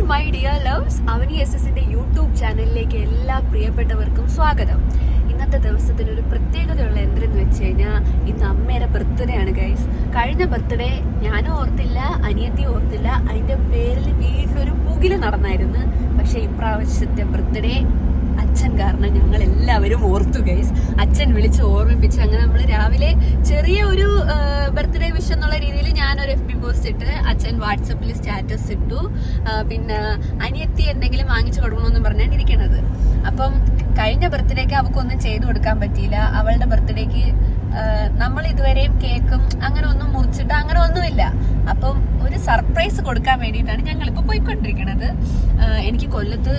My dear loves Avani S എസിന്റെ YouTube ചാനലിലേക്ക് എല്ലാ പ്രിയപ്പെട്ടവർക്കും സ്വാഗതം. ഇന്നത്തെ ദിവസത്തിന് ഒരു പ്രത്യേകതയുള്ള എന്തെന്ന് വെച്ച് കഴിഞ്ഞാൽ ഇന്ന് അമ്മയുടെ ബർത്ത്ഡേ ആണ് ഗൈസ് കഴിഞ്ഞ ബർത്ത്ഡേ ഞാനും ഓർത്തില്ല അനിയത്തി ഓർത്തില്ല. അതിന്റെ പേരിൽ വീട്ടിലൊരു പുകിൽ നടന്നായിരുന്നു. പക്ഷെ ഇപ്രാവശ്യത്തെ ബർത്ത്ഡേ കാരണം ഞങ്ങൾ എല്ലാവരും ഓർത്തു ഗൈസ് അച്ഛൻ വിളിച്ച് ഓർമ്മിപ്പിച്ച്. അങ്ങനെ നമ്മൾ രാവിലെ ചെറിയ ഒരു ബർത്ത്ഡേ വിഷ് എന്നുള്ള രീതിയിൽ ഞാനൊരു എഫ് ബി പോസ്റ്റ് ഇട്ട് അച്ഛൻ വാട്സപ്പിൽ സ്റ്റാറ്റസ് ഇട്ടു. പിന്നെ അനിയത്തി എന്തെങ്കിലും വാങ്ങിച്ചു കൊടുക്കണമെന്ന് പറഞ്ഞാണ് അപ്പം കഴിഞ്ഞ ബർത്ത്ഡേക്ക് അവൾക്കൊന്നും ചെയ്തു കൊടുക്കാൻ പറ്റിയില്ല. അവളുടെ ബർത്ത്ഡേക്ക് നമ്മൾ ഇതുവരെയും കേക്കും അങ്ങനെ ഒന്നും മുറിച്ചിട്ട് അങ്ങനെ ഒന്നുമില്ല. അപ്പം ഒരു സർപ്രൈസ് കൊടുക്കാൻ വേണ്ടിയിട്ടാണ് ഞങ്ങളിപ്പോൾ പോയിക്കൊണ്ടിരിക്കുന്നത് എനിക്ക് കൊല്ലത്ത്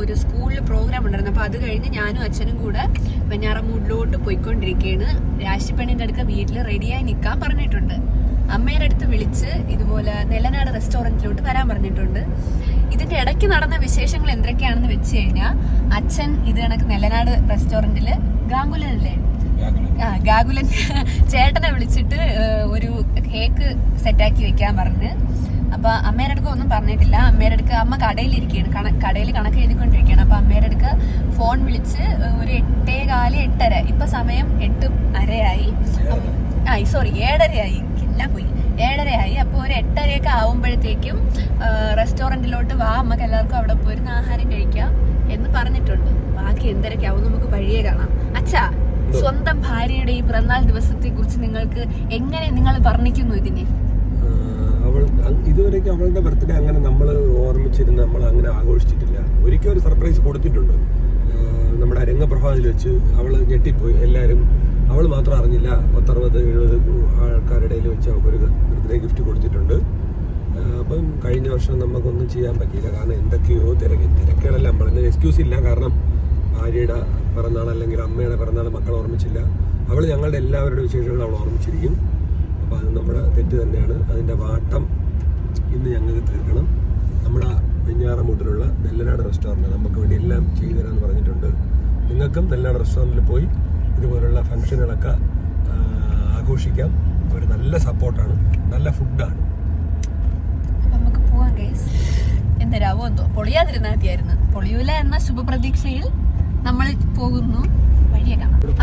ഒരു സ്കൂളിൽ പ്രോഗ്രാം ഉണ്ടായിരുന്നു. അപ്പോൾ അത് കഴിഞ്ഞ് ഞാനും അച്ഛനും കൂടെ വെഞ്ഞാറമൂടിലോട്ട് പോയിക്കൊണ്ടിരിക്കുകയാണ് രാശിപ്പെണ്ണിന്റെ അടുക്ക വീട്ടിൽ റെഡിയായി നിൽക്കാൻ പറഞ്ഞിട്ടുണ്ട്. അമ്മയുടെ അടുത്ത് വിളിച്ച് ഇതുപോലെ നെല്ലനാട് റെസ്റ്റോറന്റിലോട്ട് വരാൻ പറഞ്ഞിട്ടുണ്ട്. ഇതിന്റെ ഇടയ്ക്ക് നടന്ന വിശേഷങ്ങൾ എന്തൊക്കെയാണെന്ന് വെച്ച് കഴിഞ്ഞാൽ അച്ഛൻ ഇത് കണക്ക് നെല്ലനാട് റെസ്റ്റോറന്റിൽ ഗാംഗുലനല്ലേ? ആ ഗാഗുലൻ ചേട്ടനെ വിളിച്ചിട്ട് ഒരു കേക്ക് സെറ്റാക്കി വെക്കാൻ പറഞ്ഞ്. അപ്പൊ അമ്മയുടെ അടുക്ക ഒന്നും പറഞ്ഞിട്ടില്ല. അമ്മയുടെ അടുക്ക അമ്മ കടയിലിരിക്കുകയാണ് കടയിൽ കണക്ക് എഴുതിക്കൊണ്ടിരിക്കുകയാണ് അപ്പൊ അമ്മയുടെ അടുക്ക ഫോൺ വിളിച്ച് ഒരു എട്ടേ കാൽ എട്ടര. ഇപ്പൊ സമയം എട്ട് അരയായി. ആ സോറി ഏഴരയായി. എല്ലാം പോയി. ഏഴരയായി. അപ്പോൾ ഒരു എട്ടരയൊക്കെ ആവുമ്പോഴത്തേക്കും റെസ്റ്റോറന്റിലോട്ട് വാ. നമുക്ക് എല്ലാവർക്കും അവിടെ പോയിരുന്ന് ആഹാരം കഴിക്കാം എന്ന് പറഞ്ഞിട്ടുണ്ട്. ബാക്കി എന്തരൊക്കെ ആവും നമുക്ക് വഴിയേ കാണാം. അച്ഛാ സ്വന്തം ഭാര്യയുടെ ഈ പിറന്നാൾ ദിവസത്തെ കുറിച്ച് നിങ്ങൾക്ക് എങ്ങനെ നിങ്ങൾ വർണിക്കുന്നു ഇതിനെ? അവൾ ഇതുവരെയ്ക്ക് അവളുടെ ബർത്ത്ഡേ അങ്ങനെ നമ്മൾ ഓർമ്മിച്ചിരുന്ന് നമ്മൾ അങ്ങനെ ആഘോഷിച്ചിട്ടില്ല. ഒരിക്കൽ ഒരു സർപ്രൈസ് കൊടുത്തിട്ടുണ്ട്. നമ്മുടെ രംഗപ്രഭാതിൽ വെച്ച് അവൾ ഞെട്ടിപ്പോയി. എല്ലാവരും അവൾ മാത്രം അറിഞ്ഞില്ല. പത്തറുപത് എഴുപത് ആൾക്കാരുടെ ഇടയിൽ വെച്ച് അവൾക്കൊരു ബർത്ത്ഡേ ഗിഫ്റ്റ് കൊടുത്തിട്ടുണ്ട്. അപ്പം കഴിഞ്ഞ വർഷം നമുക്കൊന്നും ചെയ്യാൻ പറ്റിയില്ല. കാരണം എന്തൊക്കെയോ തിരക്ക്. തിരക്കുകളെല്ലാം പറഞ്ഞ എക്സ്ക്യൂസ് ഇല്ല. കാരണം ഭാര്യയുടെ പിറന്നാൾ അല്ലെങ്കിൽ അമ്മയുടെ പിറന്നാൾ മക്കൾ ഓർമ്മിച്ചില്ല. അവൾ ഞങ്ങളുടെ എല്ലാവരുടെ വിശേഷങ്ങൾ അവൾ ഓർമ്മിച്ചിരിക്കും. അപ്പോൾ അത് നമ്മുടെ തെറ്റ് തന്നെയാണ്. അതിന്റെ വാട്ടം ഇന്ന് ഞങ്ങൾക്ക് തീർക്കണം. നമ്മുടെ വെഞ്ഞാറമൂട്ടിലുള്ള നെല്ലനാട് റെസ്റ്റോറന്റ് നമുക്ക് വേണ്ടി എല്ലാം ചെയ്തു തരാമെന്ന് പറഞ്ഞിട്ടുണ്ട്. നിങ്ങൾക്കും നെല്ലനാട് റെസ്റ്റോറന്റിൽ പോയി ഇതുപോലുള്ള ഫംഗ്ഷനുകളൊക്കെ ആഘോഷിക്കാം. ഒരു നല്ല സപ്പോർട്ടാണ്. നല്ല ഫുഡാണ്. നമുക്ക് പോവാം എന്തരാവോ എന്തോ പൊളിയാതിരുന്നാത്തിയായിരുന്നു പൊളിയൂല എന്ന ശുഭപ്രതീക്ഷയിൽ നമ്മൾ പോകുന്നു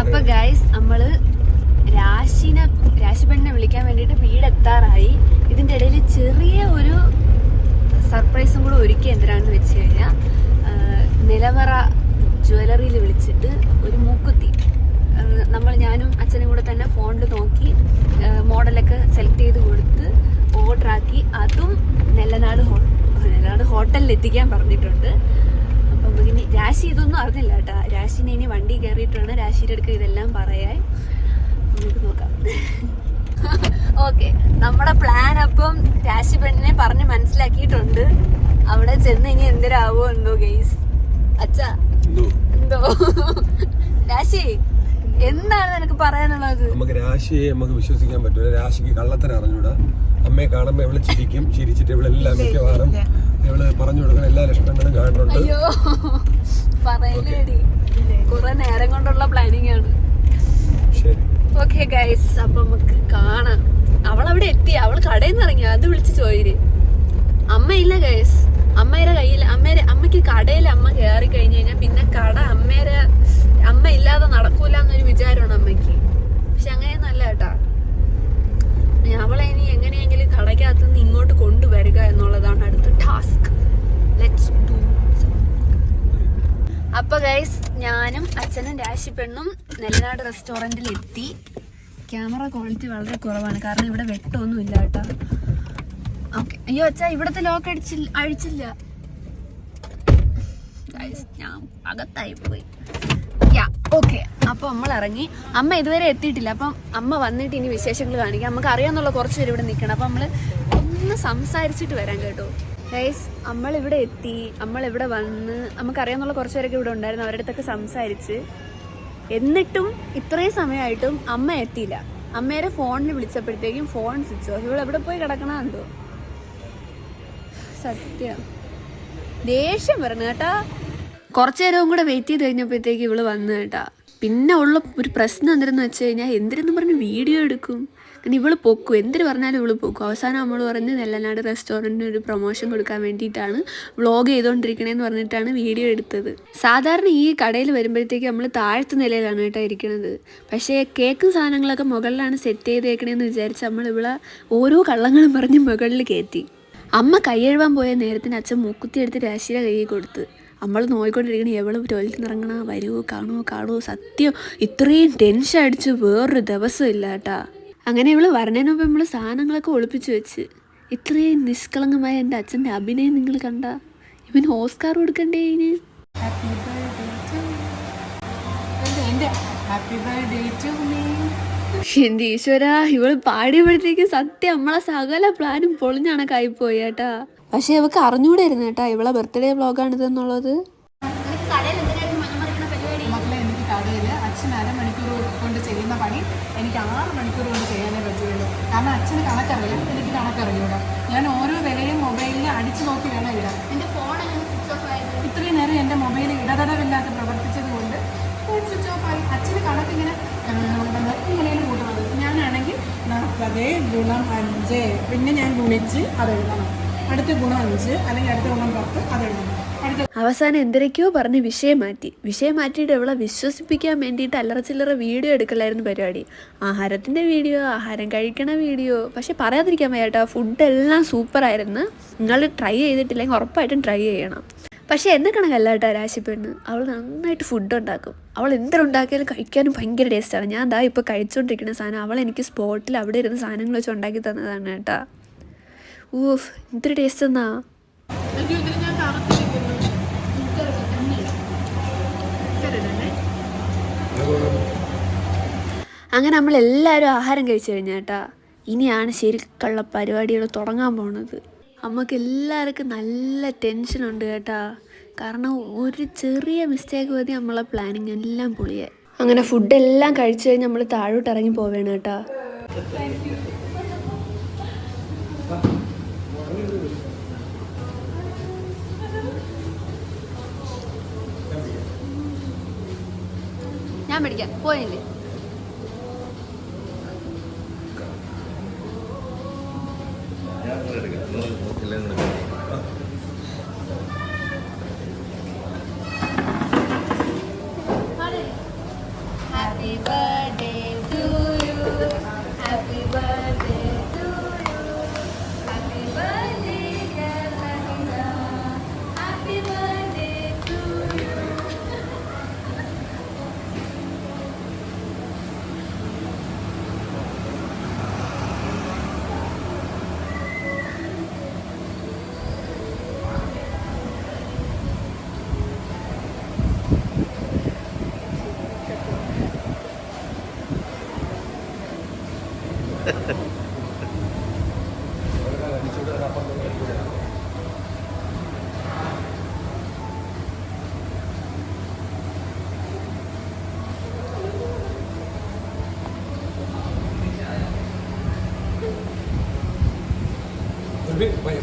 അപ്പൊ ഗൈസ് നമ്മൾ രാശിനെ രാശിപ്പെണ്ണിനെ വിളിക്കാൻ വേണ്ടിയിട്ട് വീടെത്താറായി. ഇതിന്റെ ഇടയിൽ ചെറിയ ഒരു സർപ്രൈസും കൂടെ ഒരുക്കി എന്തിനാണെന്ന് വെച്ച് കഴിഞ്ഞാൽ നിലവറ ജ്വല്ലറിയിൽ വിളിച്ചിട്ട് ഒരു മൂക്കുത്തി. നമ്മൾ ഞാനും അച്ഛനും കൂടെ തന്നെ ഫോണിൽ നോക്കി മോഡലൊക്കെ സെലക്ട് ചെയ്ത് കൊടുത്ത് ഓർഡർ ആക്കി. അതും നെല്ലനാട് ഹോ നെല്ലനാട് ഹോട്ടലിൽ എത്തിക്കാൻ പറഞ്ഞിട്ടുണ്ട്. അപ്പം ഇനി രാശി ഇതൊന്നും അറിഞ്ഞില്ല കേട്ടാ. രാശിനെ ഇനി വണ്ടി കയറിയിട്ടാണ് രാശിയുടെ അടുക്ക് ഇതെല്ലാം പറയാൻ. നമുക്ക് നോക്കാം. ഓക്കെ. നമ്മുടെ പ്ലാൻ അപ്പം രാശി പെണ്ണിനെ പറഞ്ഞ് മനസ്സിലാക്കിയിട്ടുണ്ട്. അവിടെ ചെന്ന് ഇനി എന്തിനാവോ എന്തോ ഗെയ്സ് അച്ഛാ എന്തോ? രാശി എന്താണ് നിനക്ക് പറയാനുള്ളത്? നമുക്ക് രാശിയെ നമുക്ക് വിശ്വസിക്കാൻ പറ്റൂല. രാശിക്ക് കള്ളത്തരം അറിഞ്ഞൂടാ. അമ്മയെ കാണുമ്പോ എവിടെ ചിരിക്കും. ചിരിച്ചിട്ട് ഇവളെല്ലാം മിക്കവാറും ഇവൾ പറഞ്ഞു കൊടുക്കുന്ന എല്ലാ ലക്ഷണങ്ങളും കാണുന്നുണ്ട്. അയ്യോ പറയലേടി കുറെ നേരം കൊണ്ടുള്ള പ്ലാനിങ് ആണ്. ഓക്കെ ഗൈസ് അപ്പൊ നമുക്ക് കാണാം. അവൾ അവിടെ എത്തി. അവൾ കടയിൽ നിന്ന് ഇറങ്ങി. അത് വിളിച്ച് ചോദിര്. അമ്മയില്ല ഗൈസ് അമ്മയുടെ കയ്യിൽ അമ്മയുടെ അമ്മയ്ക്ക് കടയിൽ അമ്മ കയറി കഴിഞ്ഞു കഴിഞ്ഞാൽ പിന്നെ കട അമ്മേരെ അമ്മ ഇല്ലാതെ നടക്കൂല എന്നൊരു വിചാരമാണ് അമ്മയ്ക്ക് പക്ഷെ അങ്ങനെയൊന്നും അല്ല കേട്ടാ ഇനി അവളെ ഇനി എങ്ങനെയെങ്കിലും കടയ്ക്കകത്ത് നിന്ന് ഇങ്ങോട്ട് കൊണ്ടുവരിക എന്നുള്ളതാണ് അടുത്ത ടാസ്ക് ലെറ്റ്സ് ഡു അപ്പൊ ഗൈസ് ഞാനും അച്ഛനും രാശി പെണ്ണും നെല്ലനാട് റെസ്റ്റോറന്റിൽ എത്തി. ക്യാമറ ക്വാളിറ്റി വളരെ കുറവാണ്. കാരണം ഇവിടെ വെട്ടമൊന്നും ഇല്ല കേട്ടോ. ഓക്കെ അയ്യോ അച്ഛാ ഇവിടത്തെ ലോക്ക് അടിച്ചില്ല അഴിച്ചില്ല. ഞാൻ അകത്തായി പോയി. യാ ഓക്കെ അപ്പൊ നമ്മൾ ഇറങ്ങി. അമ്മ ഇതുവരെ എത്തിയിട്ടില്ല. അപ്പം അമ്മ വന്നിട്ട് ഇനി വിശേഷങ്ങൾ കാണിക്കാം. നമുക്ക് അറിയാന്നുള്ള കുറച്ച് ഇവിടെ നിൽക്കണം. അപ്പൊ നമ്മൾ ഒന്ന് സംസാരിച്ചിട്ട് വരാം കേട്ടോ. ഗൈസ് നമ്മൾ ഇവിടെ എത്തി. നമ്മൾ ഇവിടെ വന്ന് നമുക്കറിയാമെന്നുള്ള കുറച്ച് പേരൊക്കെ ഇവിടെ ഉണ്ടായിരുന്നു. അവരുടെ അടുത്തൊക്കെ സംസാരിച്ച്. എന്നിട്ടും ഇത്രയും സമയമായിട്ടും അമ്മ എത്തിയില്ല. അമ്മേരെ ഫോണിൽ വിളിച്ചപ്പോഴത്തേക്കും ഫോൺ സ്വിച്ച് ഓഫ്. ഇവിടെ എവിടെ പോയി കിടക്കണമെന്തോ സത്യം. ദേഷ്യം വരണം കേട്ടാ. കുറച്ചു നേരവും കൂടെ വെയിറ്റ് ചെയ്ത് കഴിഞ്ഞപ്പോഴത്തേക്ക് ഇവൾ വന്നു കേട്ടാ. പിന്നെ ഉള്ള ഒരു പ്രശ്നം എന്തിനെന്ന് വെച്ച് കഴിഞ്ഞാൽ എന്തിനെന്ന് പറഞ്ഞ് വീഡിയോ എടുക്കും. ഇനി ഇവൾ പൊക്കും. എന്തിന് പറഞ്ഞാലും ഇവൾ പൊക്കും. അവസാനം നമ്മൾ പറഞ്ഞ് നെല്ലനാട് റെസ്റ്റോറന്റിന് ഒരു പ്രൊമോഷൻ കൊടുക്കാൻ വേണ്ടിയിട്ടാണ് വ്ളോഗ് ചെയ്തുകൊണ്ടിരിക്കണേന്ന് പറഞ്ഞിട്ടാണ് വീഡിയോ എടുത്തത്. സാധാരണ ഈ കടയിൽ വരുമ്പോഴത്തേക്ക് നമ്മൾ താഴത്തെ നിലയിലാണ് കേട്ടോ ഇരിക്കുന്നത് പക്ഷേ കേക്കും സാധനങ്ങളൊക്കെ മുകളിലാണ് സെറ്റ് ചെയ്തേക്കണേന്ന് വിചാരിച്ച് നമ്മൾ ഇവിടെ ഓരോ കള്ളങ്ങളും പറഞ്ഞ് മുകളിൽ കയറ്റി അമ്മ കൈയെഴുവാൻ പോയ നേരത്തിന് അച്ഛൻ മൂക്കുത്തി എടുത്ത് രാശിയുടെ കൈ കൊടുത്ത്. നമ്മൾ നോയിക്കൊണ്ടിരിക്കണ എവളും ടോയ്ലറ്റിൽ നിന്ന് ഇറങ്ങണ വരുമോ കാണുമോ കാണുമോ സത്യം ഇത്രയും ടെൻഷൻ അടിച്ച് വേറൊരു ദിവസം ഇല്ല കേട്ടാ അങ്ങനെ ഇവൾ വരണേന് മുമ്പ് നമ്മൾ സാധനങ്ങളൊക്കെ ഒളിപ്പിച്ച് വെച്ച്. ഇത്രയും നിഷ്കളങ്കമായ എന്റെ അച്ഛന്റെ അഭിനയം നിങ്ങൾ കണ്ട? ഇവന് ഓസ്കാർ കൊടുക്കണ്ടേ ഇനി? എന്റെ എന്റെ. ഈശ്വര ഇവൾ പാടിയപ്പോഴത്തേക്ക് സത്യം നമ്മളെ സകല പ്ലാനും പൊളിഞ്ഞണക്കായി കൈപ്പോയി കേട്ടാ പക്ഷെ ഇവക്ക് അറിഞ്ഞൂടായിരുന്നു കേട്ടാ ഇവളെ ബർത്ത്ഡേ വ്ളോഗാണിത് എന്നുള്ളത് അച്ഛൻ അരമണിക്കൂർ കൊണ്ട് ചെയ്യുന്ന പണി എനിക്ക് ആറ് മണിക്കൂർ കൊണ്ട് ചെയ്യാനേ പറ്റുള്ളൂ കാരണം അച്ഛന് കണക്കറിയാം എനിക്ക് കണക്കറിയൂടാ ഞാൻ ഓരോ വിലയും മൊബൈലിൽ അടിച്ചു നോക്കി വേണം ഇടാൻ. എന്റെ ഫോൺ ഓഫ് ആയത്? ഇത്രയും നേരം എന്റെ മൊബൈൽ ഇടതടവില്ലാതെ പ്രവർത്തിച്ചത് കൊണ്ട് ഫോൺ സ്വിച്ച് ഓഫ് ആയി. അച്ഛന് കണക്കിങ്ങനെ ഇങ്ങനെയാണ് കൂട്ടുന്നത്. ഞാനാണെങ്കിൽ നാൽപ്പത് ഗുണം അഞ്ച്. പിന്നെ ഞാൻ ഗുണിച്ച് അത് എഴുതണം. അടുത്ത ഗുണം അഞ്ച് അല്ലെങ്കിൽ അടുത്ത ഗുണം പത്ത് അവസാനം എന്തിനൊക്കെയോ പറഞ്ഞ് വിഷയം മാറ്റി. വിഷയം മാറ്റിയിട്ട് ഇവളെ വിശ്വസിപ്പിക്കാൻ വേണ്ടിയിട്ട് അല്ലറ ചില്ലറ വീഡിയോ എടുക്കലായിരുന്നു പരിപാടി. ആഹാരത്തിന്റെ വീഡിയോ ആഹാരം കഴിക്കണ വീഡിയോ. പക്ഷെ പറയാതിരിക്കാൻ വയ്യാട്ടോ ഫുഡെല്ലാം സൂപ്പറായിരുന്നു. നിങ്ങൾ ട്രൈ ചെയ്തിട്ടില്ലെങ്കിൽ ഉറപ്പായിട്ടും ട്രൈ ചെയ്യണം. പക്ഷെ എന്നെ കണക്കല്ല കേട്ടോ രാശിപ്പെണ്ണ്. അവൾ നന്നായിട്ട് ഫുഡ് ഉണ്ടാക്കും അവൾ എന്തുണ്ടാക്കിയാലും കഴിക്കാനും ഭയങ്കര ടേസ്റ്റാണ്. ഞാൻ ദാ ഇപ്പോൾ കഴിച്ചുകൊണ്ടിരിക്കുന്ന സാധനം അവൾ എനിക്ക് സ്പോട്ടിൽ അവിടെ ഇരുന്ന് സാധനങ്ങൾ വെച്ച് ഉണ്ടാക്കി തന്നതാണ് കേട്ടോ. ഊഫ് എന്തൊരു ടേസ്റ്റ് എന്നാ? അങ്ങനെ നമ്മൾ എല്ലാവരും ആഹാരം കഴിച്ചു കഴിഞ്ഞാട്ടാ ഇനിയാണ് ശരിക്കുള്ള പരിപാടികൾ തുടങ്ങാൻ പോണത്. അമ്മയ്ക്ക് എല്ലാവർക്കും നല്ല ടെൻഷനുണ്ട് കേട്ടാ. കാരണം ഒരു ചെറിയ മിസ്റ്റേക്ക് മതി നമ്മളെ പ്ലാനിങ് എല്ലാം പൊളിയായി അങ്ങനെ ഫുഡെല്ലാം കഴിച്ചു കഴിഞ്ഞ് നമ്മൾ താഴോട്ട് ഇറങ്ങി പോവേണ് കേട്ടാ. ഞാൻ മേടിക്കാം. പോയില്ലേ Happy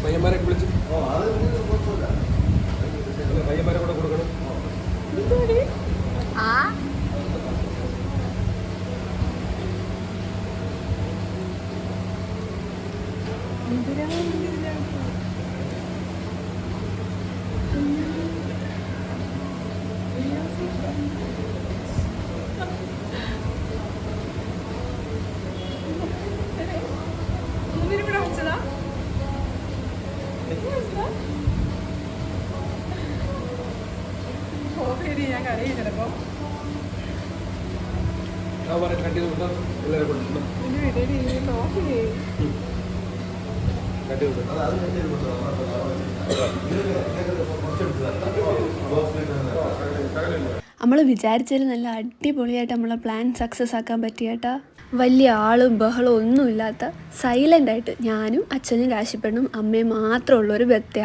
പയ്യന്മാരെ വിളിച്ചു. പയ്യന്മാരെ കൂടെ കൊടുക്കണം. ആ. ഞാൻ കരയും ചിലപ്പോ കൊടുക്കാം എല്ലാവരെ കൊടുക്കണം ഇതിന് ഇടയിൽ ഈ നോക്കി കട്ടി കൊടുക്കാം നമ്മൾ വിചാരിച്ചതിൽ നല്ല അടിപൊളിയായിട്ട് നമ്മളെ പ്ലാൻ സക്സസ് ആക്കാൻ പറ്റിയേട്ടാ. വലിയ ആളും ബഹളവും ഒന്നുമില്ലാത്ത സൈലന്റ് ആയിട്ട് ഞാനും അച്ഛനും രാശിപ്പെണ്ണും അമ്മയും മാത്രമുള്ള ഒരു ബർത്ത്ഡേ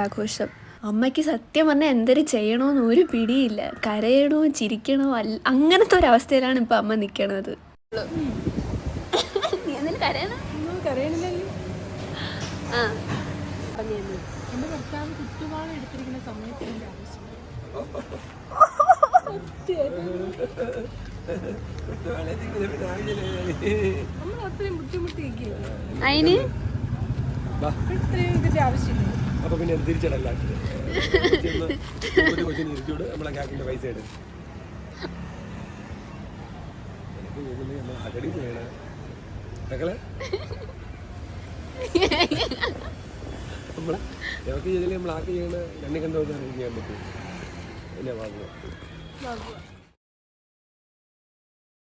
അമ്മയ്ക്ക് സത്യം പറഞ്ഞാൽ എന്തൊരു ചെയ്യണമെന്ന് ഒരു പിടിയില്ല. കരയണോ ചിരിക്കണോ അല്ല അങ്ങനത്തെ ഒരവസ്ഥയിലാണ് ഇപ്പം അമ്മ നിൽക്കണത് എന്റെ ഭർത്താവ് കുത്തുവാള എടുത്തിരിക്കുന്ന സമയത്ത് എന്റെ? നമ്മൾ അത്രയും ബുദ്ധിമുട്ടിയൊക്കെ അതിന് ഇത്രയും ഇതിന്റെ ആവശ്യമില്ല. അപ്പൊ പിന്നെ തിരിച്ചടല്ല. ഇരിച്ചോട് നമ്മളെ കാക്കിന്റെ പൈസ എടുക്കും അകടി ചെയ്യണ മക്കളെ? നമ്മൾ ഞങ്ങൾക്ക് ചെയ്തില്ലേ നമ്മൾ ആക്കി ചെയ്യാൻ പറ്റും.